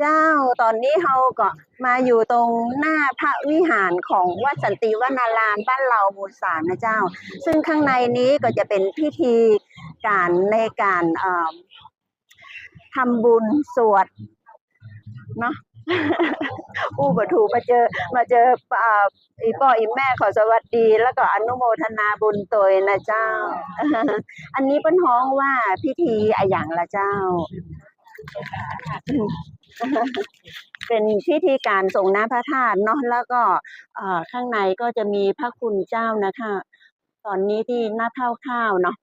เจ้าตอนนี้เราก็มาอยู่ตรงหน้าพระวิหารของวัดสันติวนารามบ้านเราหมู่สามนะเจ้า ซึ่งข้างในนี้ก็จะเป็นพิธีการในการทำบุญสวดเนาะอู้บถูมาเจอมาเจออ่าอีพ่ออีแม่ขอสวัสดี แล้วก็อนุโมทนาบุญตัวยนะเจ้า อันนี้เป็นฮ้องว่าพิธีอะอย่างละเจ้า เป็นพิธีการส่งน้ำพระธาตุเนาะแล้วก็เอ่อข้างในก็จะมีพระคุณเจ้านะคะ ตอนนี้ที่หน้าเท่าข้าวเนาะ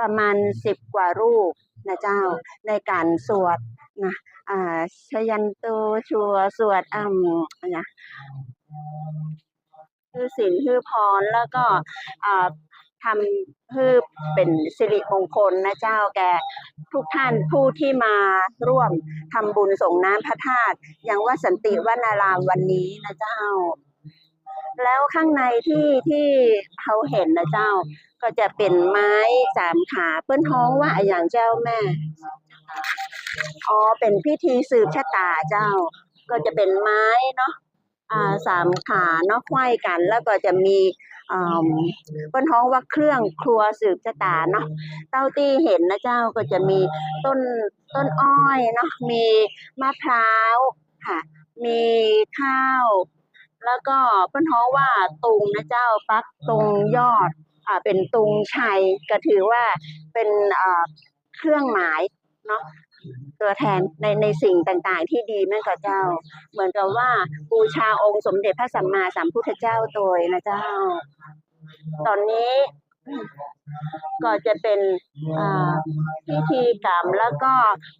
ประมาณสิบกว่ารูปนะเจ้าในการสวดนะอ่าชยันโตชัวสวดอ่ำนะคือศีลคือพรแล้วก็อ่า ทำเพื่อเป็นสิริมงคลนะเจ้าแกทุกท่านผู้ที่มาร่วมทำบุญส่งน้ำพระธาตุยังว่าสันติวนารามวันนี้นะเจ้า แล้วข้างในที่ที่เขาเห็นนะเจ้า ก็จะเป็นไม้สามขาเปิ้นท้องว่าอะอย่างเจ้าแม่อ๋อเป็นพิธีสืบชะตาเจ้า ก็จะเป็นไม้เนาะอ่า สามขาเนาะไขว้กัน แล้วก็จะมีอ่าเปิ้นท้องว่าเครื่องครัวสืบชะตาเนาะเต้าที่เห็นนะเจ้าก็จะมีต้นต้นอ้อยเนาะมีมะพร้าวค่ะ มีข้าว แล้วก็เปิ้นท้องว่าตุงนะเจ้าปักตุงยอดอ่าเป็นตุงชัยก็ถือว่าเป็นเครื่องหมายเนาะ ตัวแทนในในสิ่งต่างๆ ที่ดีนั่นก็เจ้า เหมือนกับว่าบูชาองค์สมเด็จพระสัมมาสัมพุทธเจ้าโดยนะเจ้า ตอนนี้ก็จะเป็นพิธีกรรมแล้วก็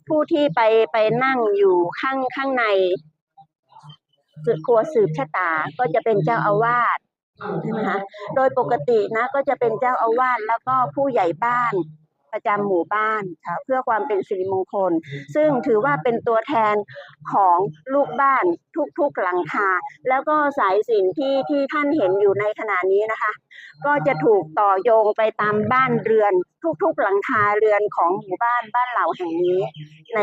ผู้ที่ไปไปนั่งอยู่ข้างข้างในสืบครัวสืบชะตาก็จะเป็นเจ้าอาวาสใช่ไหมคะโดยปกตินะก็จะเป็นเจ้าอาวาสแล้วก็ผู้ใหญ่บ้าน ประจำหมู่บ้านค่ะเพื่อความเป็นสิริมงคล ซึ่งถือว่าเป็นตัวแทนของลูกบ้านทุกๆหลังคา แล้วก็สายสิญจนที่ที่ท่านเห็นอยู่ในขณะนี้นะคะ ก็จะถูกต่อโยงไปตามบ้านเรือน ทุกๆหลังคาเรือนของหมู่บ้านบ้านเหล่าแห่งนี้ ใน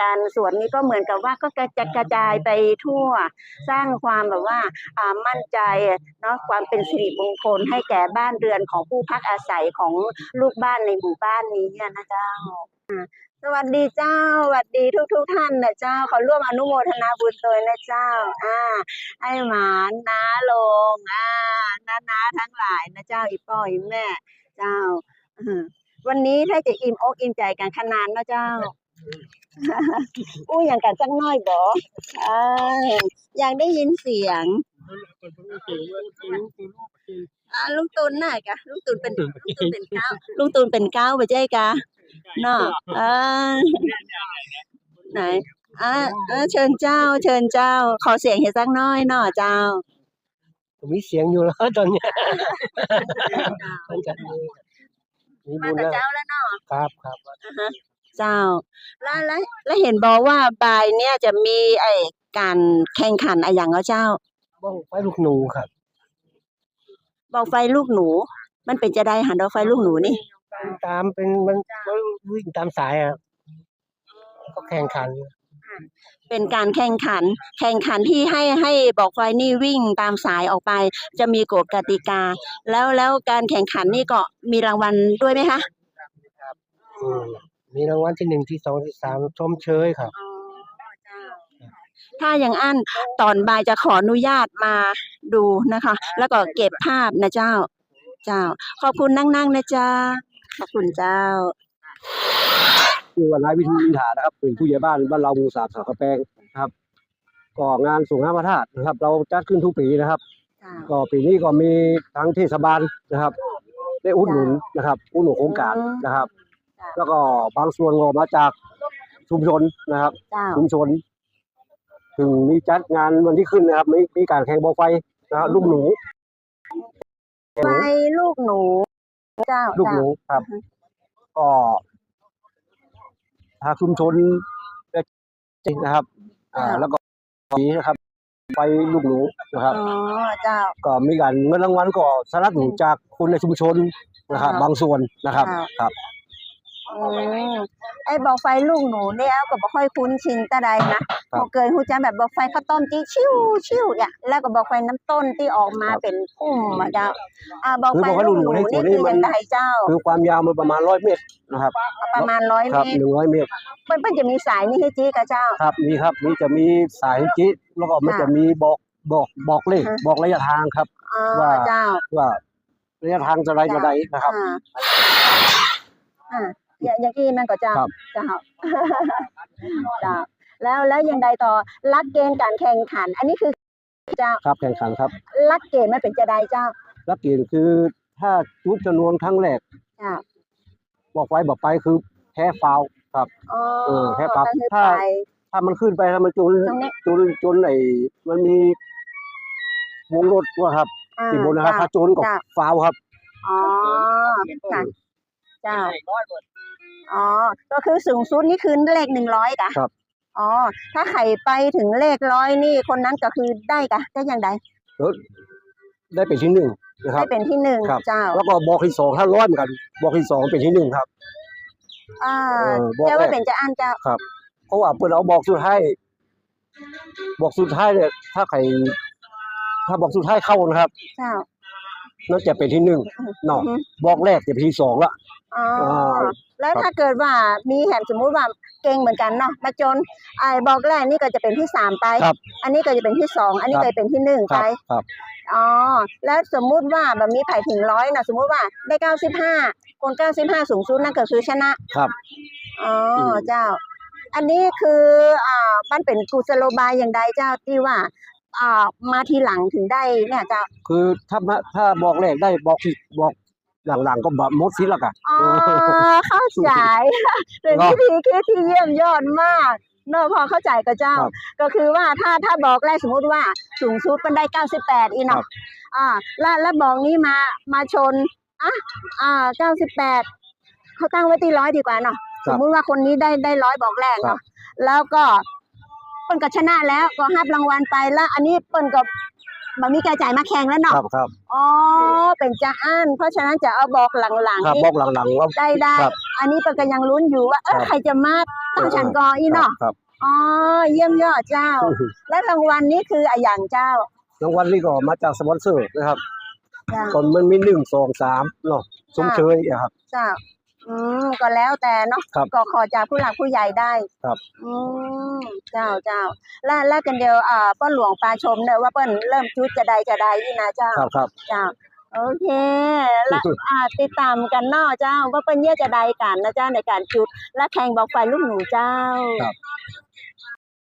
การสวนนี้ก็เหมือนกับว่าก็กระจกระจายไปทั่ว สร้างความแบบว่าามั่นใจเนาะความเป็นสิริมงคลให้แก่บ้านเรือนของผู้พักอาศัยของลูกบ้านในหมู่บ้านนี้นะเจ้าสวัสดีเจ้าสวัสดีทุกทุกๆท่านนะเจ้าขอร่วมอนุโมทนาบุญโดยนะเจ้า อ่าให้หมานน้าลง อ่าน้าน้าทั้งหลายนะเจ้าอีป้ออีแม่ เจ้าอื วันนี้ถ้าจะอิ่มอกอิ่มใจกันขนาดนะเจ้า อู้อย่างกันสักหน้อยบ่อ่าอยากได้ยินเสียงอ่าลุงตุนน่ะกะลุงตุนเป็นลุงตุนเป็นเก้าลุงตุนเป็นเก้าไปใช่กะเนาะอ่าไหนอ่าเออเชิญเจ้า เชิญเจ้า ขอเสียงเห็นสักหน้อยเนาะเจ้ามีเสียงอยู่แล้วตอนเนี้ย มันจะมีมีมาบุญแต่แล้วเจ้าแล้วเนาะครับครับอ่าฮะเจ้า แล้วแล้วแล้วเห็นบอกว่าบายเนี่ยจะมีไอ้การแข่งขันอะไรอย่างเนาะเจ้า บ้องไฟลูกหนูครับบอกไฟลูกหนู มันเป็นจะได้หันดอกไฟลูกหนูนี่ ตามเป็นมันมันวิ่งตามสายอะก็แข่งขัน เป็นการแข่งขัน แข่งขันที่ให้ให้บอกไฟนี่วิ่งตามสายออกไป จะมีกฎกติกา แล้วแล้วการแข่งขันนี่ก็มีรางวัลด้วยไหมคะอืมมีรางวัลที่หนึ่งที่สองที่สามชมเชยครับ ถ้าอย่างอันตอนบ่ายจะขออนุญาตมาดูนะคะ แล้วก็เก็บภาพนะเจ้า เจ้า ขอบคุณนั่งๆนะเจ้าขอบคุณเจ้า คือวันนายวิทูอินถานะครับ เป็นผู้ใหญ่บ้านบ้านเราหมู่สามสากระแปงนะครับ ก็งานส่งน้ำพระธาตุนะครับ เราจัดขึ้นทุกปีนะครับ ก็ปีนี้ก็มีทั้งเทศบาลนะครับ ได้อุดหนุนนะครับ อุดหนุนโครงการนะครับจ้ะแล้วก็บางส่วนก็มาจากชุมชนนะครับเจ้าชุมชน ถึงมีจัดงานวันที่ขึ้นนะครับมีมีการแข่งบอลไฟนะครับลูกหนูไฟลูกหนู เจ้าลูกหเจ้านูครับก็ ทางชุมชนได้จริงนะครับ อ่า แล้วก็นี้นะครับไฟลูกหนูนะครับอ๋อเจ้า ก็มีการเงินรางวัลก็สนับสนุนจากคนในชุมชนนะครับอ่าบางส่วนนะครับอ่าครับออืม ไอ้บอกไฟลูกหนูเนี่ยก็บ่ค่อยคุ้นชินแต่ใดนะบ่เกินฮู้จักแบบบอกไฟข้าวต้มที่ชิวชิวเนี่ยแล้วก็บอกไฟน้ำต้นที่ออกมาเป็นพุ่มอะเจ้าอ่าบอกไฟลูกหนูนี่คือจังไดเจ้าคือความยาวมันประมาณร้อยเมตรนะครับ ประมาณ100ครับเมตรหนึ่งร้อยเมตรเปิ้นเปิ้นจะมีสายนี่ให้จี้กับเจ้าครับมีครับนี่จะมีสายจิแล้วก็มันค่ะจะมีบอกบอกบอกเลขฮะบอกระยะทางครับอ๋อว่าเจ้าว่าระยะทางจะไรจะใดนะครับ อ่าอ่าอย่างอย่างที่มันก็เจ้าครับ เจ้าเจ้าแล้วแล้วยังใดต่อลักเกณฑ์การแข่งขัน อันนี้คือเจ้าครับแข่งขันครับลักเกณฑ์มันเป็นจะใดเจ้าลักเกณฑ์คือถ้าจุดจำนวนครั้งแรกเจ้าบอกไว้บอกไปคือแพ้ฟาวล์ครับ อ๋อเออแค่ปรับก็คือถ้า ไปถ้ามันขึ้นไปแล้วมันจนตรงนี้จนจนไอ้มันมีวงรถว่าครับอ่าสิบนนะครับเจ้าถ้าจนกับจ้ะฟาวล์ครับ อ๋อค่ะเจ้า อ๋อ ก็คือสูงสุดนี่คือเลขหนึ่งร้อยกะครับ อ๋อ ถ้าใครไปถึงเลขร้อยนี่คนนั้นก็คือได้กะได้อย่างใดแล้วได้เป็นที่หนึ่งนะครับได้เป็นที่หนึ่งครับ เจ้า แล้วก็บอกที่สองถ้าร้อยเหมือนกัน บอกที่สองเป็นที่หนึ่งครับ อ่าเออบอกเจ้าแรว่ากเป็นจะอ่านเจ้า เพราะว่าเปิดเอาบอกสุดท้ายบอกสุดท้ายเนี่ยถ้าใครถ้าบอกสุดท้ายเข้านะครับเจ้านั่นจะเป็นที่หนึ่งเนาะอือฮึบอกแรกจะเป็นที่สองละ อ๋ออ่าแล้วครับถ้าเกิดว่ามีแหมสมมุติว่าเก่งเหมือนกันเนาะมาจนไอ้บอกแรกนี่ก็จะเป็นที่สามไป ครับ อันนี้ก็จะเป็นที่สองอันนี้ครับก็จะเป็นที่หนึ่งคไปรับครับ อ๋อแล้วสมมุติว่าแบบมีไผ่ถึงร้อยนะสมมุติว่าได้เก้าสิบห้าคนเก้าสิบห้าสูงสุดนั่นก็คือชนะครับ อ๋ออม เจ้า อันนี้คืออ่ามันเป็นกุศโลบายอย่างใดเจ้าที่ว่าอ่ามาทีหลังถึงได้เนี่ยเจ้าคือถ้ามาถ้าบอกแรกได้บอกที่บอก หลังๆก็แบบหมดสิละกันอ๋อเข้าใจเป็นเนอะวิธีคิดที่เยี่ยมยอดมากเนอะพอเข้าใจกับเจ้าครับก็คือว่าถ้าถ้าบอกแรกสมมุติว่าสูงสุดมันได้เก้าสิบแปดอีครัเนาะบอ่า แล้วแล้วบอกนี้มามาชนอะอ่าเก้าสิบแปดเขาตั้งไว้ที่ร้อยดีกว่าเนาะครัสบมมุติว่าคนนี้ได้ได้ร้อยบอกแรกครัเนาะบแล้วก็เปิ้นก็ชนะแล้วก็ให้รางวัลไปแล้ว อันนี้เปิ้นก็ มันมีกระจายมาแข่งแล้วเนาะครับครับอ๋อเป็นจะอั้นเพราะฉะนั้นจะเอาบอกหลังครับๆนี่บอกหลังๆว่า ได้ได้ครับอันนี้เปิ้นก็ยังลุ้นอยู่ว่าเออครับ ใครจะมาตั้งฉันกออีครับเนาะครับ อ๋อเยี่ยมยอดเจ้า และรางวัลนี้คืออะอย่างเจ้ารางวัลนี้ก็มาจากสปอนเซอร์นะครับเจ้า ตอนมันมีหนึ่งสองสามเนาะสมเชยอะครับ เจ้า อืมก็แล้วแต่เนาะครับก็ขอจากผู้หลักผู้ใหญ่ได้ครับ อืมเจ้าเจ้าและและกันเดียวอ่าเปิ้นหลวงปลาชมเนอะว่าเปิ้นเริ่มจุดจะใดจะใดอีนะเจ้าครับครับ เจ้าโอเคและอ่าติดตามกันเนาะเจ้าว่าเปิ้นเยี่ยจะใดกันนะเจ้าในการจุดและแข่งบอกไฟลูกหนูเจ้า ครับ